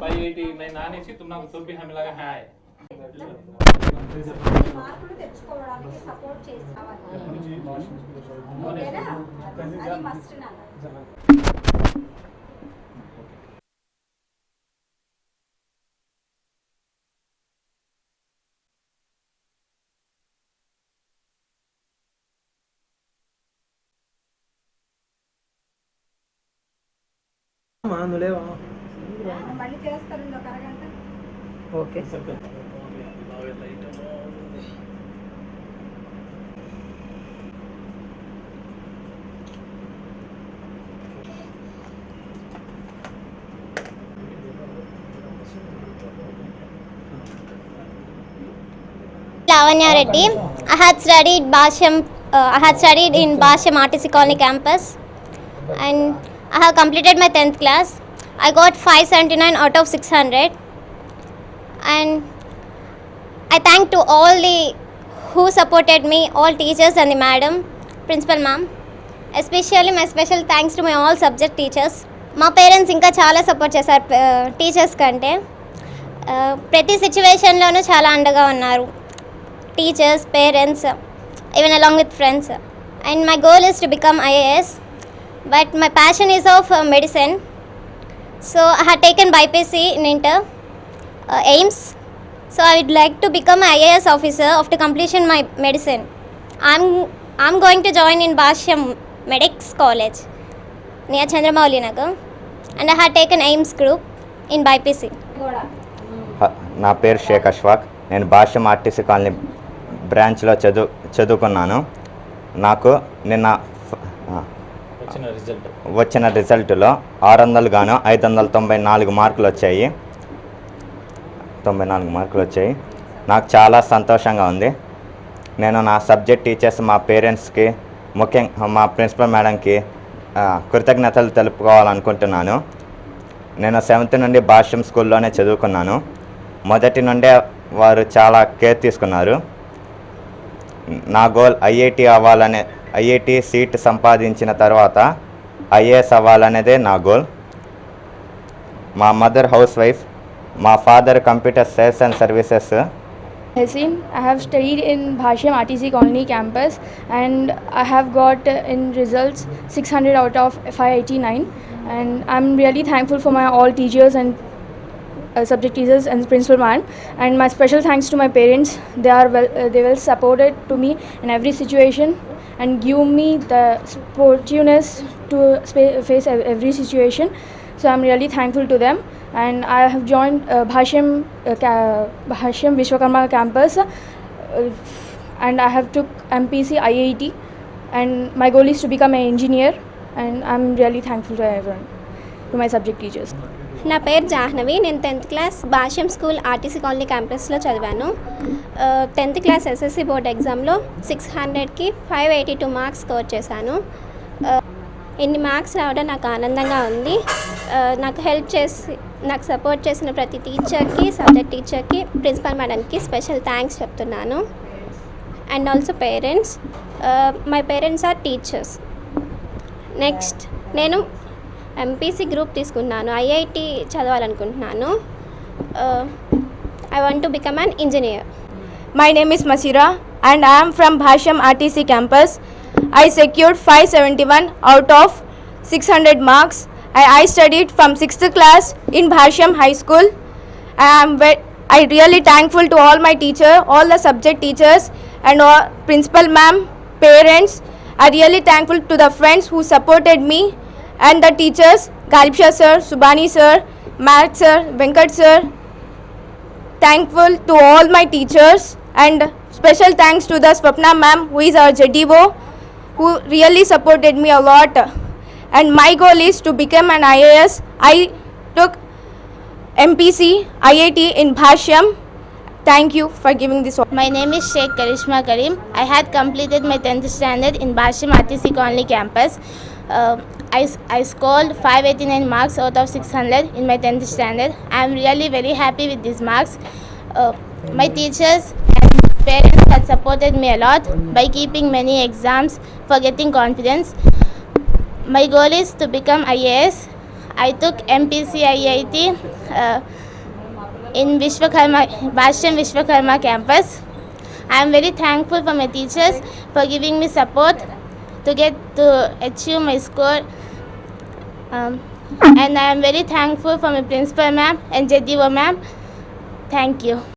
Five eighty nine నానేసి తుమ్ నాకు చూపి హామీలాగా హాయ్ మార్పులు తెచ్చుకోవడానికి సపోర్ట్ చేస్తావాలి అది మస్ట్ నాన్న mano, leva. మళ్ళీ చేస్తారు ఇంకొక అరగంట okay Lavanya Reddy. I had studied Basham. Uh, I had studied in Basham RTC Colony campus, and I have completed my tenth class. I got 579 out of 600 and I thank to all the who supported me, all teachers and the madam, principal ma'am. Especially my special thanks to my all subject teachers మా parents ఇంకా చాలా support చేశారు teachers కంటే ప్రతి సిచ్యువేషన్లోనూ చాలా అండగా ఉన్నారు teachers parents even along with friends and my goal is to become IAS but my passion is of medicine So I had taken BPC in Inter, uh, AIMS. So I would like to become an IAS officer after completion my medicine. I'm I'm going to join in Basham Medics College near Chandramauli Nagar, and I had taken AIMS group in హ- నా పేరు షేక్ అష్వాక్ నేను భాష్యం RTC colony బ్రాంచ్లో చదువు చదువుకున్నాను నాకు నిన్న వచ్చిన రిజల్ట్ వచ్చిన రిజల్ట్లో ఆరు వందలు గాను ఐదు వందల తొంభై నాలుగు మార్కులు వచ్చాయి. తొంభై నాలుగు మార్కులు వచ్చాయి. నాకు చాలా సంతోషంగా ఉంది. నేను నా సబ్జెక్ట్ టీచర్స్ మా పేరెంట్స్కి ముఖ్యంగా మా ప్రిన్సిపల్ మేడంకి కృతజ్ఞతలు తెలుపుకోవాలనుకుంటున్నాను. నేను సెవెంత్ నుండి భాష్యం స్కూల్లోనే చదువుకున్నాను. మొదటి నుండే వారు చాలా కేర్ తీసుకున్నారు. నా గోల్ ఐఐటి అవ్వాలనే ఐఐటి సీట్ సంపాదించిన తర్వాత ఐఏఎస్ అవ్వాలనేదే నా గోల్ మా మదర్ హౌస్ వైఫ్ మా father computer sales and services Hasim. I have studied in Bhashyam RTC Colony campus and I have got uh, in results 600 out of 589 and I'm really thankful for my all teachers and uh, subject teachers and principal man and my special thanks to my parents they are well uh, they well supported to me in every situation and give me the sportiveness to face every situation. So i'm really thankful to them. And i have joined uh, bhashyam uh, bhashyam vishwakarma campus uh, and i have took mpc iit and my goal is to become an engineer. And i'm really thankful to everyone to my subject teachers నా పేరు జాహ్నవి. నేను tenth class Bhashyam school RTC colony క్యాంపస్లో చదివాను. Tenth class SSC board ఎగ్జామ్లో six హండ్రెడ్కి five eighty two marks score చేశాను. ఇన్ని marks రావడం నాకు ఆనందంగా ఉంది. నాకు హెల్ప్ చేసి నాకు సపోర్ట్ చేసిన ప్రతి టీచర్కి సబ్జెక్ట్ టీచర్కి ప్రిన్సిపల్ మేడంకి స్పెషల్ థ్యాంక్స్ చెప్తున్నాను. And also parents my parents are teachers. Next నేను ఎంపీసీ గ్రూప్ తీసుకున్నాను. IIT చదవాలనుకుంటున్నాను. I want to become an engineer my name is Maseera and I'm from Bhashyam RTC campus I secured five seventy one out of six hundred marks I I studied from sixth class in Bhashyam high school I'm we I really thankful to all my teacher all the subject teachers and principal ma'am parents I really thankful to the friends who supported me and the teachers, Galipsha sir, Subani sir, Math sir, Venkat sir, thankful to all my teachers and special thanks to the Swapna ma'am who is our JDO who really supported me a lot and my goal is to become an IAS. I took MPC IIT in Bhashyam. Thank you for giving this My name is Sheikh Karishma Karim. I had completed my 10th standard in Basham RTC Colony campus. Uh, I, I scored 589 marks out of 600 in my 10th standard. I am really very happy with these marks. Uh, my teachers and parents had supported me a lot by keeping many exams for getting confidence. My goal is to become IAS. I took MPC IIT uh, in Vishwakarma, Bhashyam Vishwakarma campus. I am very thankful for my teachers for giving me support to get to achieve my score. Um, and I am very thankful for my principal ma'am and Jediva ma'am. Thank you.